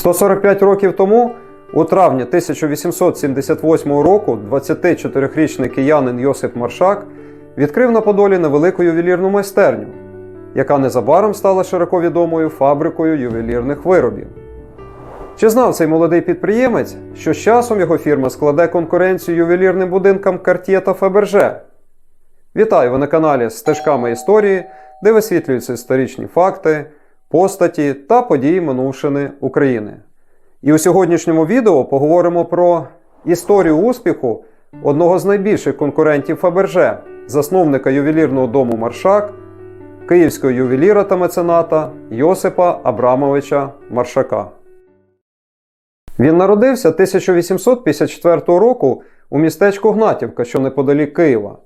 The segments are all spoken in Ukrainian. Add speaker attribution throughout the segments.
Speaker 1: 145 років тому, у травні 1878 року, 24-річний киянин Йосип Маршак відкрив на Подолі невелику ювелірну майстерню, яка незабаром стала широко відомою фабрикою ювелірних виробів. Чи знав цей молодий підприємець, що з часом його фірма складе конкуренцію ювелірним будинкам Cartier та Fabergé? Вітаю ви на каналі Стежками історії, де висвітлюються історичні факти, постаті та події минувшини України. І у сьогоднішньому відео поговоримо про історію успіху одного з найбільших конкурентів Фаберже, засновника ювелірного дому Маршак, київського ювеліра та мецената Йосипа Абрамовича Маршака. Він народився 1854 року у містечку Гнатівка, що неподалік Києва.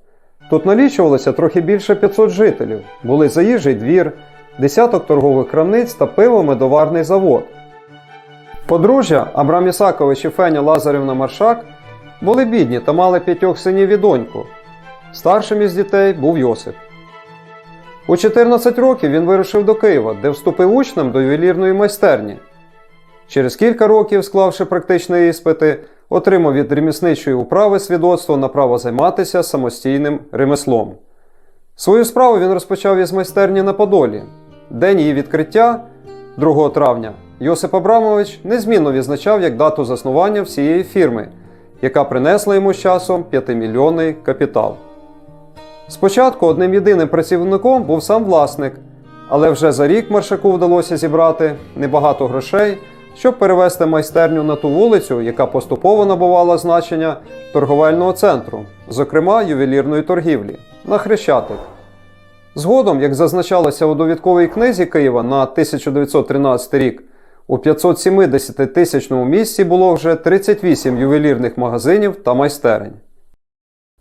Speaker 1: Тут налічувалося трохи більше 500 жителів, були заїжджий двір, десяток торгових крамниць та пиво-медоварний завод. Подружжя Абрам Ісакович і Феня Лазарівна Маршак були бідні та мали п'ятьох синів і доньку. Старшим із дітей був Йосип. У 14 років він вирушив до Києва, де вступив учнем до ювелірної майстерні. Через кілька років, склавши практичні іспити, отримав від ремісничої управи свідоцтво на право займатися самостійним ремеслом. Свою справу він розпочав із майстерні на Подолі. День її відкриття 2 травня Йосип Абрамович незмінно відзначав як дату заснування всієї фірми, яка принесла йому з часом 5-мільйонний капітал. Спочатку одним єдиним працівником був сам власник, але вже за рік Маршаку вдалося зібрати небагато грошей, щоб перевести майстерню на ту вулицю, яка поступово набувала значення торговельного центру, зокрема ювелірної торгівлі, на Хрещатик. Згодом, як зазначалося у довідковій книзі Києва на 1913 рік, у 570 тисячному місці було вже 38 ювелірних магазинів та майстерень.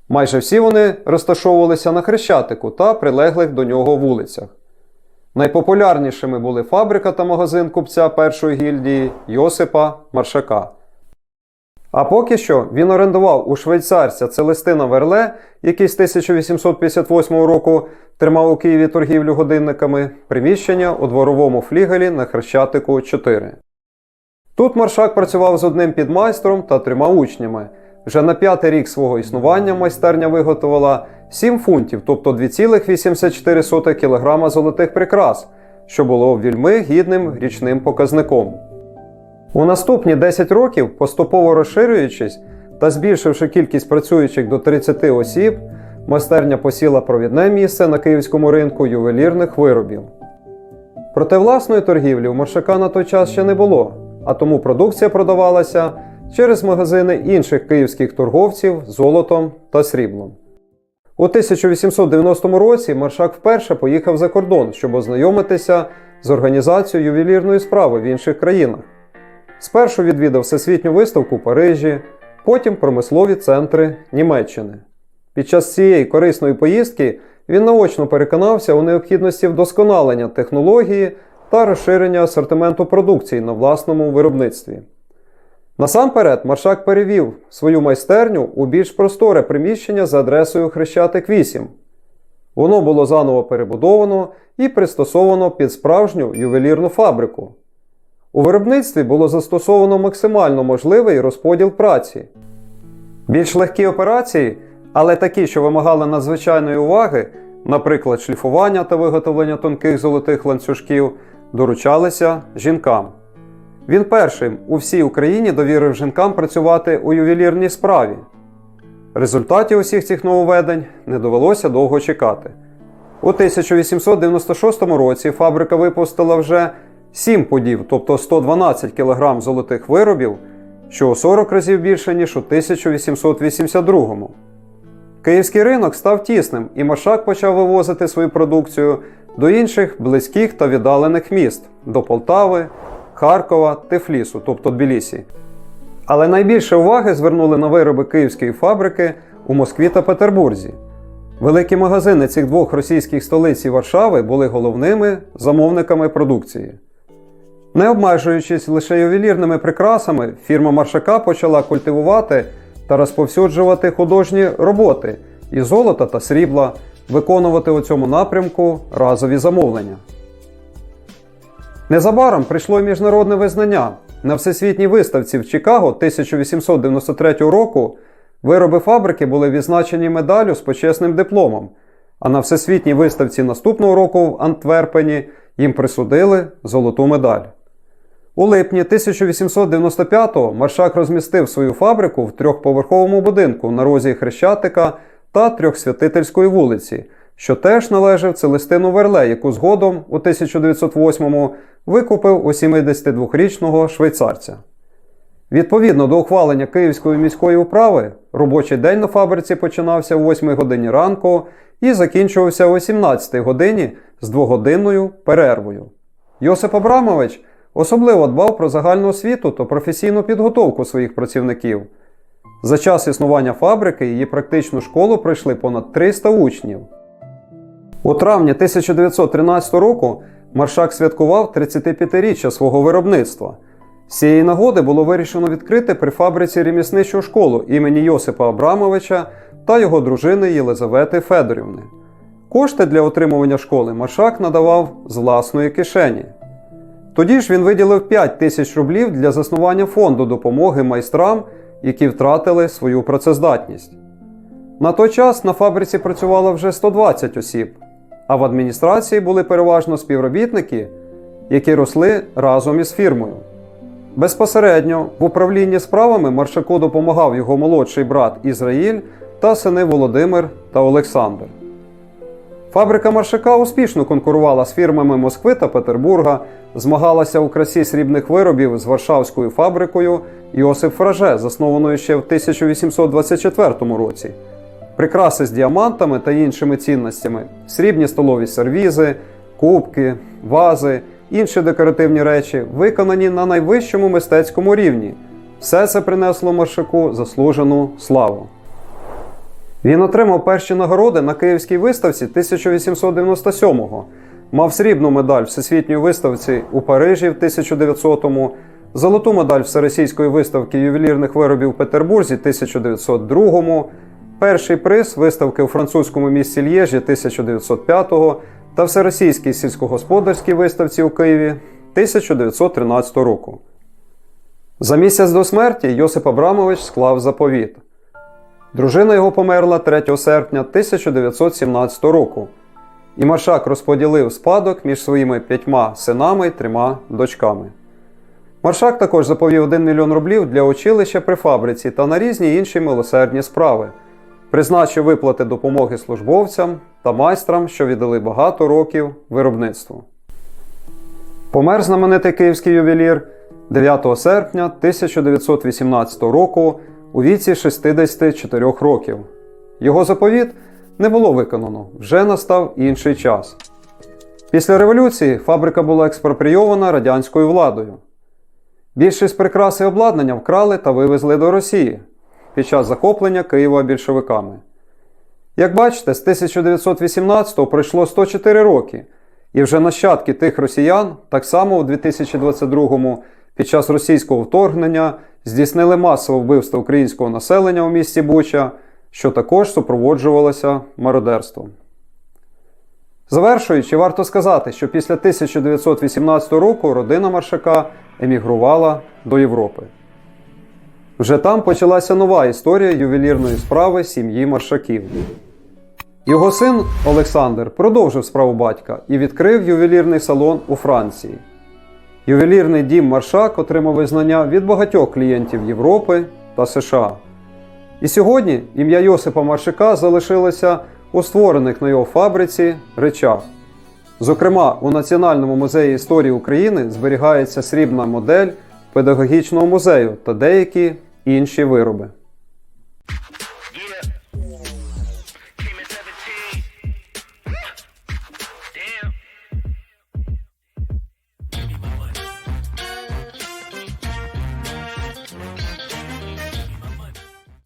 Speaker 1: Майже всі вони розташовувалися на Хрещатику та прилеглих до нього вулицях. Найпопулярнішими були фабрика та магазин купця першої гільдії Йосипа Маршака. А поки що він орендував у швейцарця Целестина Верле, який з 1858 року тримав у Києві торгівлю годинниками, приміщення у дворовому флігелі на Хрещатику 4. Тут Маршак працював з одним підмайстром та трьома учнями. Вже на п'ятий рік свого існування майстерня виготовила 7 фунтів, тобто 2,84 кг золотих прикрас, що було вельми гідним річним показником. У наступні 10 років, поступово розширюючись та збільшивши кількість працюючих до 30 осіб, майстерня посіла провідне місце на київському ринку ювелірних виробів. Проте власної торгівлі у Маршака на той час ще не було, а тому продукція продавалася через магазини інших київських торговців золотом та сріблом. У 1890 році Маршак вперше поїхав за кордон, щоб ознайомитися з організацією ювелірної справи в інших країнах. Спершу відвідав всесвітню виставку у Парижі, потім промислові центри Німеччини. Під час цієї корисної поїздки він наочно переконався у необхідності вдосконалення технології та розширення асортименту продукції на власному виробництві. Насамперед, Маршак перевів свою майстерню у більш просторе приміщення за адресою Хрещатик 8. Воно було заново перебудовано і пристосовано під справжню ювелірну фабрику. У виробництві було застосовано максимально можливий розподіл праці. Більш легкі операції, але такі, що вимагали надзвичайної уваги, наприклад, шліфування та виготовлення тонких золотих ланцюжків, доручалися жінкам. Він першим у всій Україні довірив жінкам працювати у ювелірній справі. Результатів усіх цих нововведень не довелося довго чекати. У 1896 році фабрика випустила вже 7 подів, тобто 112 кг золотих виробів, що у 40 разів більше, ніж у 1882. Київський ринок став тісним, і Машак почав вивозити свою продукцію до інших близьких та віддалених міст до Полтави, Харкова, Тифлісу, тобто Тбілісі. Але найбільше уваги звернули на вироби київської фабрики у Москві та Петербурзі. Великі магазини цих двох російських столиць і Варшави були головними замовниками продукції. Не обмежуючись лише ювелірними прикрасами, фірма Маршака почала культивувати та розповсюджувати художні роботи із золота та срібла, виконувати у цьому напрямку разові замовлення. Незабаром прийшло й міжнародне визнання. на всесвітній виставці в Чикаго 1893 року вироби фабрики були відзначені медаллю з почесним дипломом, а на всесвітній виставці наступного року в Антверпені їм присудили золоту медаль. У липні 1895-го Маршак розмістив свою фабрику в трьохповерховому будинку на розі Хрещатика та Трьохсвятительської вулиці, що теж належав Целестину Верле, яку згодом у 1908-му викупив у 72-річного швейцарця. Відповідно до ухвалення Київської міської управи, робочий день на фабриці починався о 8 годині ранку і закінчувався о 17 годині з двогодинною перервою. Йосип Абрамович особливо дбав про загальну освіту та професійну підготовку своїх працівників. За час існування фабрики її практичну школу пройшли понад 300 учнів. У травні 1913 року Маршак святкував 35-річчя свого виробництва. З цієї нагоди було вирішено відкрити при фабриці ремісничу школу імені Йосипа Абрамовича та його дружини Єлизавети Федорівни. Кошти для отримування школи Маршак надавав з власної кишені. Тоді ж він виділив 5 тисяч рублів для заснування фонду допомоги майстрам, які втратили свою працездатність. На той час на фабриці працювало вже 120 осіб, а в адміністрації були переважно співробітники, які росли разом із фірмою. Безпосередньо в управлінні справами Маршаку допомагав його молодший брат Ізраїль та сини Володимир та Олександр. Фабрика Маршака успішно конкурувала з фірмами Москви та Петербурга, змагалася у красі срібних виробів з Варшавською фабрикою Йосип Фраже, заснованою ще в 1824 році. Прикраси з діамантами та іншими цінностями, срібні столові сервізи, кубки, вази, інші декоративні речі, виконані на найвищому мистецькому рівні. Все це принесло Маршаку заслужену славу. Він отримав перші нагороди на Київській виставці 1897-го, мав срібну медаль Всесвітньої виставці у Парижі в 1900-му, золоту медаль Всеросійської виставки ювелірних виробів у Петербурзі 1902-му, перший приз виставки у французькому місті Лєжі 1905-го та Всеросійській сільськогосподарській виставці у Києві 1913 року. За місяць до смерті Йосип Абрамович склав заповіт. Дружина його померла 3 серпня 1917 року, і Маршак розподілив спадок між своїми п'ятьма синами й трьома дочками. Маршак також заповів 1 мільйон рублів для училища при фабриці та на різні інші милосердні справи, призначив виплати допомоги службовцям та майстрам, що віддали багато років виробництву. Помер знаменитий київський ювелір 9 серпня 1918 року у віці 64 років. Його заповіт не було виконано, вже настав інший час. Після революції фабрика була експропрійована радянською владою. Більшість прикрас і обладнання вкрали та вивезли до Росії під час захоплення Києва більшовиками. Як бачите, з 1918 пройшло 104 роки, і вже нащадки тих росіян, так само у 2022-му, під час російського вторгнення здійснили масове вбивство українського населення у місті Буча, що також супроводжувалося мародерством. Завершуючи, варто сказати, що після 1918 року родина Маршака емігрувала до Європи. Вже там почалася нова історія ювелірної справи сім'ї Маршаків. Його син Олександр продовжив справу батька і відкрив ювелірний салон у Франції. Ювелірний дім Маршак отримав визнання від багатьох клієнтів Європи та США. І сьогодні ім'я Йосипа Маршака залишилося у створених на його фабриці речах. Зокрема, у Національному музеї історії України зберігається срібна модель педагогічного музею та деякі інші вироби.